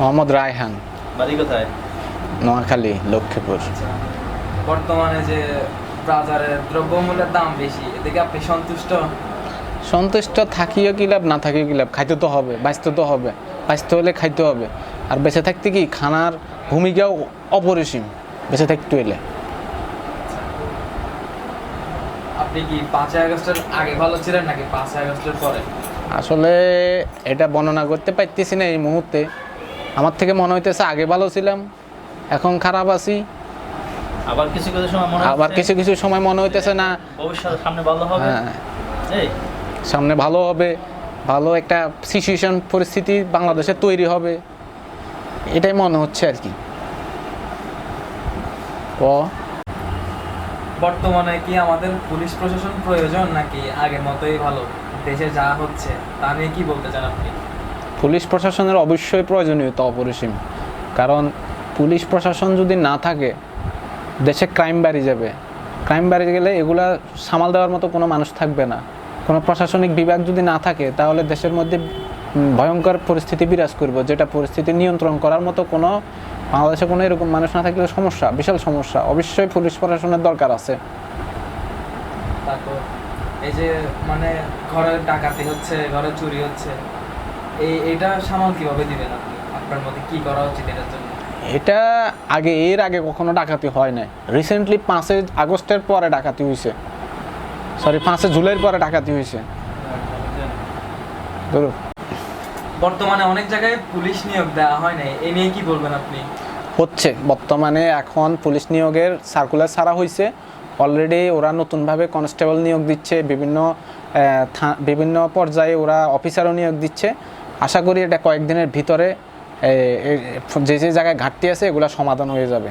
মোহাম্মদ রায়হান। বাড়ি কোথায়? নোয়াখালী লক্ষ্মীপুর। বর্তমানে যে বাজারে দ্রব্যমূল্যের দাম বেশি এদিকে আপনি সন্তুষ্ট? সন্তুষ্ট থাকিও কি লাভ না থাকিও কি লাভ? খাইতে তো হবে বাঁচতে তো হবে। বাঁচতে হলে খাইতে হবে। আর বেঁচে থাকতে কি খানার ভূমিকাও অপরিসীম। বেঁচে থাকতে হলে আপনি কি পাঁচই আগস্টের আগে ভালো ছিলেন নাকি পাঁচই আগস্টের পরে? আসলে এটা বর্ণনা করতে পারতেছি না এই মুহূর্তে। আমার থেকে মনে হইতেছে আগে ভালো ছিলাম এখন খারাপ আছি। আবার কিছু কিছু সময় মনে আবার কিছু কিছু সময় মনে হইতেছে না। ভবিষ্যৎ সামনে ভালো হবে? হ্যাঁ। সামনে ভালো হবে ভালো একটা সিচুয়েশন পরিস্থিতি বাংলাদেশে তৈরি হবে। এটাই মনে হচ্ছে আর কি। ও। বর্তমানে কি আমাদের পুলিশ প্রশাসন প্রয়োজন নাকি আগের মতোই ভালো? দেশে যা হচ্ছে তা নিয়ে কি বলতে চান আপনি? পুলিশ প্রশাসনের অবশ্যই প্রয়োজনীয়তা অপরিসীম। কারণ পুলিশ প্রশাসন যদি না থাকে, দেশে ক্রাইম বাড়ি যাবে। ক্রাইম বাড়ি গেলে এগুলা সামাল দেওয়ার মতো কোনো মানুষ থাকবে না। কোনো প্রশাসনিক বিভাগ যদি না থাকে, তাহলে দেশের মধ্যে ভয়ঙ্কর পরিস্থিতি বিরাজ করব, যেটা পরিস্থিতি নিয়ন্ত্রণ করার মতো কোনো বাংলাদেশে কোনো এরকম মানুষ না থাকলে সমস্যা, বিশাল সমস্যা। অবশ্যই পুলিশ প্রশাসনের দরকার আছে। এই যে মানে ঘরে ডাকাতি হচ্ছে ঘরে চুরি হচ্ছে এই এটা সামাল কীভাবে দিবেন আপনি? আপনার মধ্যে কি করা উচিত এটার জন্য? এটা আগে এর আগে কখনো ডাকাতি হয় নাই। রিসেন্টলি পাঁচই আগস্টের পরে ডাকাতি হয়েছে সরি পাঁচই জুলাইয়ের পরে ডাকাতি হয়েছে বর্তমানে অনেক জায়গায় পুলিশ নিয়োগ দেওয়া হয় এ নিয়ে কি বলবেন আপনি? হচ্ছে বর্তমানে এখন পুলিশ নিয়োগের সার্কুলার ছাড়া হয়েছে অলরেডি ওরা নতুনভাবে কনস্টেবল নিয়োগ দিচ্ছে। বিভিন্ন বিভিন্ন পর্যায়ে ওরা অফিসারও নিয়োগ দিচ্ছে। আশা করি এটা কয়েকদিনের ভিতরে যে যে জায়গায় ঘাটতি আছে এগুলো সমাধান হয়ে যাবে।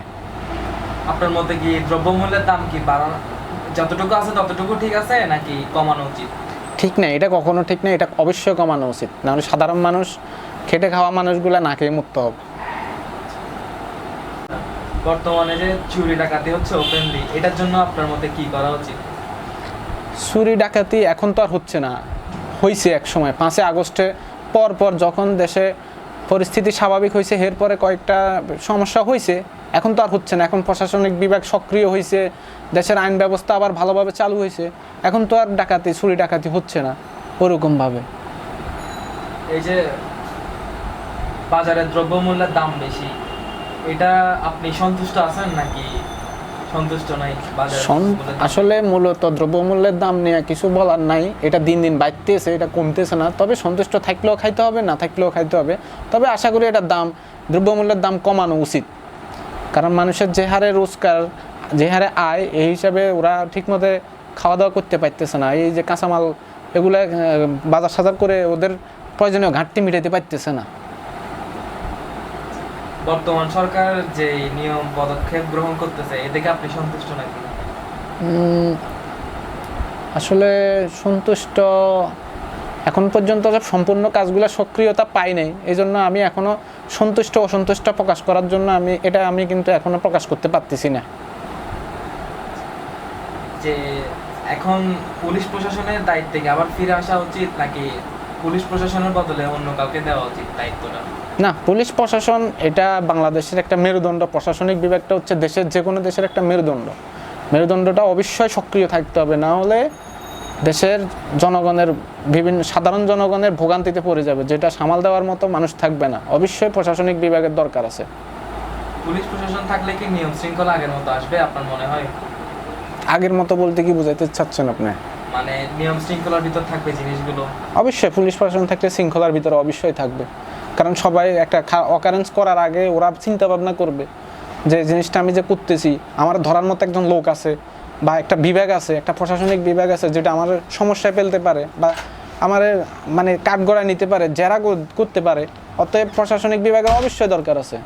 আপনার মধ্যে কি দ্রব্যমূল্যের দাম কি বাড়ানো যতটুকু আছে ততটুকু ঠিক আছে নাকি কমানো উচিত? ঠিক না এটা কখনো ঠিক না এটা অবশ্যই কমানো উচিত। নাহলে সাধারণ মানুষ খেটে খাওয়া মানুষগুলো না খেয়ে মুক্ত হবে বর্তমানে যে চুরি ডাকাতি হচ্ছে ওপেনলি এটার জন্য আপনার মধ্যে কি করা উচিত? চুরি ডাকাতি এখন তো আর হচ্ছে না। হয়েছে এক সময় পাঁচই আগস্টে পর পর যখন দেশে পরিস্থিতি স্বাভাবিক হয়েছে, এরপরে কয়েকটা সমস্যা হয়েছে, এখন তো আর হচ্ছে না। এখন প্রশাসনিক বিভাগ সক্রিয় হয়েছে, দেশের আইন ব্যবস্থা আবার ভালোভাবে চালু হয়েছে। এখন তো আর ডাকাতি চুরি ডাকাতি হচ্ছে না, ওরকমভাবে। এই যে বাজারে দ্রব্যমূল্যের দাম বেশি, এটা আপনি সন্তুষ্ট আছেন নাকি সন্তুষ্ট নাই? আসলে মূলত দ্রব্যমূল্যের দাম নিয়ে কিছু বলার নাই। এটা দিন দিন বাড়তেছে এটা কমতেছে না। তবে সন্তুষ্ট থাকলেও খাইতে হবে না থাকলেও খাইতে হবে। তবে আশা করি এটার দাম দ্রব্যমূল্যের দাম কমানো উচিত। কারণ মানুষের যে হারে রোজগার যে হারে আয় এই হিসাবে ওরা ঠিকমতো খাওয়া দাওয়া করতে পারতেছে না। এই যে কাঁচামাল এগুলো বাজার সাজার করে ওদের প্রয়োজনীয় ঘাটতি মিটাতে পারতেছে না। বর্তমান সরকার যে নিয়ম পদক্ষেপ গ্রহণ করতেছে এদিকে আপনি সন্তুষ্ট নাকি? আসলে সন্তুষ্ট এখন পর্যন্ত সম্পূর্ণ কাজগুলো সক্রিয়তা পাই নাই এই জন্য আমি এখনও সন্তুষ্ট অসন্তুষ্ট প্রকাশ করার জন্য আমি এটা আমি কিন্তু এখনও প্রকাশ করতে পারতেছি না। যে এখন পুলিশ প্রশাসনের দায়িত্বে কি আবার ফিরে আসা উচিত নাকি পুলিশ প্রশাসনের বদলে অন্য কাউকে দেওয়া উচিত দায়িত্বটা? না পুলিশ প্রশাসন এটা বাংলাদেশের একটা মেরুদণ্ড। প্রশাসনিক বিভাগটা হচ্ছে দেশের যে কোনো দেশের একটা মেরুদণ্ড। মেরুদণ্ডটা অবশ্যই সক্রিয় থাকতে হবে না হলে দেশের জনগণের বিভিন্ন সাধারণ জনগণের ভোগান্তিতে পড়ে যাবে যেটা সামাল দেওয়ার মতো মানুষ থাকবে না। অবশ্যই প্রশাসনিক বিভাগের দরকার আছে। পুলিশ প্রশাসন থাকলে কি নিয়ম শৃঙ্খলা আগের মতো আসবে আপনার মনে হয়? আগের মতো বলতে কি বুঝাইতে চাচ্ছেন আপনি? মানে নিয়ম শৃঙ্খলার ভিতর থাকবে জিনিসগুলো। অবশ্যই পুলিশ প্রশাসন থাকলে শৃঙ্খলার ভিতরে অবশ্যই থাকবে। কারণ সবাই একটা অকারেন্স করার আগে ওরা চিন্তা ভাবনা করবে যে জিনিসটা আমি যে করতেছি আমার ধরার মতো একজন লোক আছে বা একটা বিভাগ আছে একটা প্রশাসনিক বিভাগ আছে যেটা আমার সমস্যায় ফেলতে পারে বা আমার মানে কাঠগড়ায় নিতে পারে যারা করতে পারে অতএব প্রশাসনিক বিভাগের অবশ্যই দরকার আছে।